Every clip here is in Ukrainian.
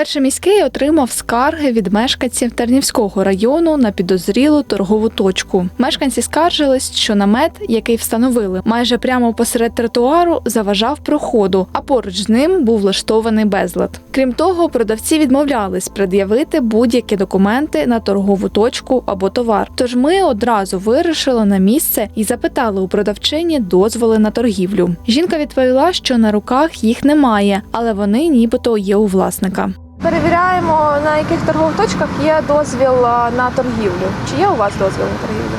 Перший міський отримав скарги від мешканців Тернівського району на підозрілу торгову точку. Мешканці скаржились, що намет, який встановили майже прямо посеред тротуару, заважав проходу, а поруч з ним був влаштований безлад. Крім того, продавці відмовлялись пред'явити будь-які документи на торгову точку або товар. Тож ми одразу вирушили на місце і запитали у продавчині дозволи на торгівлю. Жінка відповіла, що на руках їх немає, але вони нібито є у власника. Перевіряємо, на яких торгових точках є дозвіл на торгівлю. Чи є у вас дозвіл на торгівлю?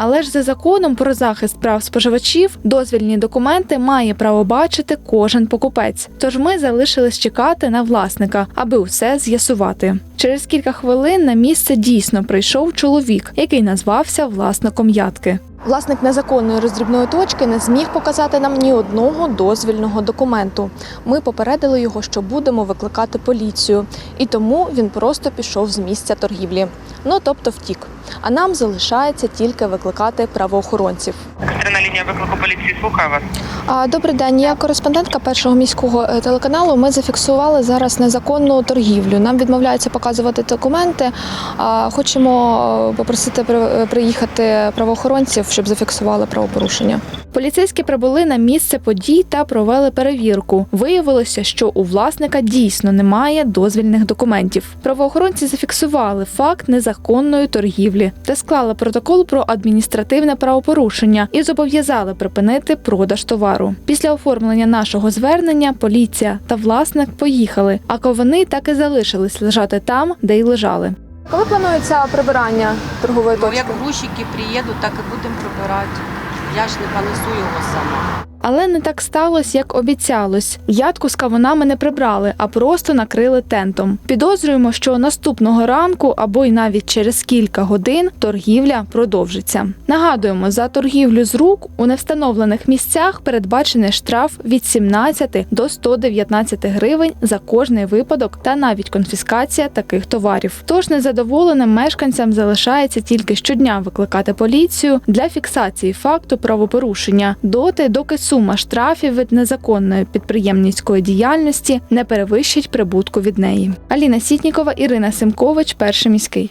Але ж за законом про захист прав споживачів дозвільні документи має право бачити кожен покупець. Тож ми залишились чекати на власника, аби усе з'ясувати. Через кілька хвилин на місце дійсно прийшов чоловік, який назвався власником ядки. Власник незаконної роздрібної точки не зміг показати нам ні одного дозвільного документу. Ми попередили його, що будемо викликати поліцію, і тому він просто пішов з місця торгівлі. Ну тобто втік. А нам залишається тільки викликати правоохоронців. Екстрена лінія виклику поліції слухаю вас. Добрий день, я кореспондентка першого міського е, телеканалу. Ми зафіксували зараз незаконну торгівлю. Нам відмовляються показувати документи. Хочемо е, попросити при- приїхати правоохоронців, щоб зафіксували правопорушення. Поліцейські прибули на місце подій та провели перевірку. Виявилося, що у власника дійсно немає дозвільних документів. Правоохоронці зафіксували факт незаконної торгівлі та склали протокол про адміністративне правопорушення і зобов'язали припинити продаж товару. Після оформлення нашого звернення поліція та власник поїхали, а ковани так і залишились лежати там, де й лежали. Коли планується прибирання торгової Ну, точки? як грузчики приїдуть, так і будемо прибирати. Я ж не понесу його сама. Але не так сталося, як обіцялось. Ядку з кавунами не прибрали, а просто накрили тентом. Підозрюємо, що наступного ранку або й навіть через кілька годин торгівля продовжиться. Нагадуємо, за торгівлю з рук у невстановлених місцях передбачений штраф від 17 до 119 гривень за кожний випадок та навіть конфіскація таких товарів. Тож незадоволеним мешканцям залишається тільки щодня викликати поліцію для фіксації факту правопорушення доти, доки сума штрафів від незаконної підприємницької діяльності не перевищить прибутку від неї. Аліна Сітнікова, Ірина Симкович, перший міський.